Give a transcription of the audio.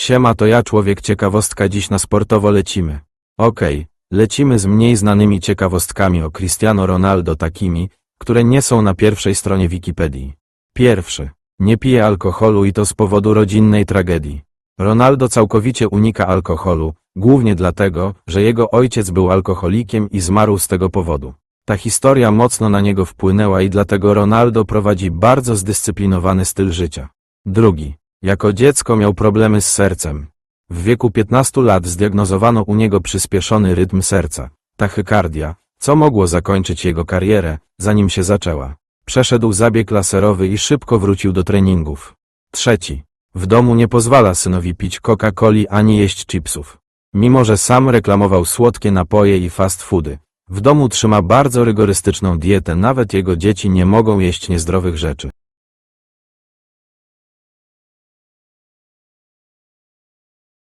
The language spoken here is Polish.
Siema to ja człowiek ciekawostka dziś na sportowo lecimy. Okej, lecimy z mniej znanymi ciekawostkami o Cristiano Ronaldo takimi, które nie są na pierwszej stronie Wikipedii. Pierwszy. Nie pije alkoholu i to z powodu rodzinnej tragedii. Ronaldo całkowicie unika alkoholu, głównie dlatego, że jego ojciec był alkoholikiem i zmarł z tego powodu. Ta historia mocno na niego wpłynęła i dlatego Ronaldo prowadzi bardzo zdyscyplinowany styl życia. Drugi. Jako dziecko miał problemy z sercem. W wieku 15 lat zdiagnozowano u niego przyspieszony rytm serca, tachykardia, co mogło zakończyć jego karierę, zanim się zaczęła. Przeszedł zabieg laserowy i szybko wrócił do treningów. Trzeci. W domu nie pozwala synowi pić Coca-Coli ani jeść chipsów. Mimo, że sam reklamował słodkie napoje i fast foody, w domu trzyma bardzo rygorystyczną dietę, nawet jego dzieci nie mogą jeść niezdrowych rzeczy.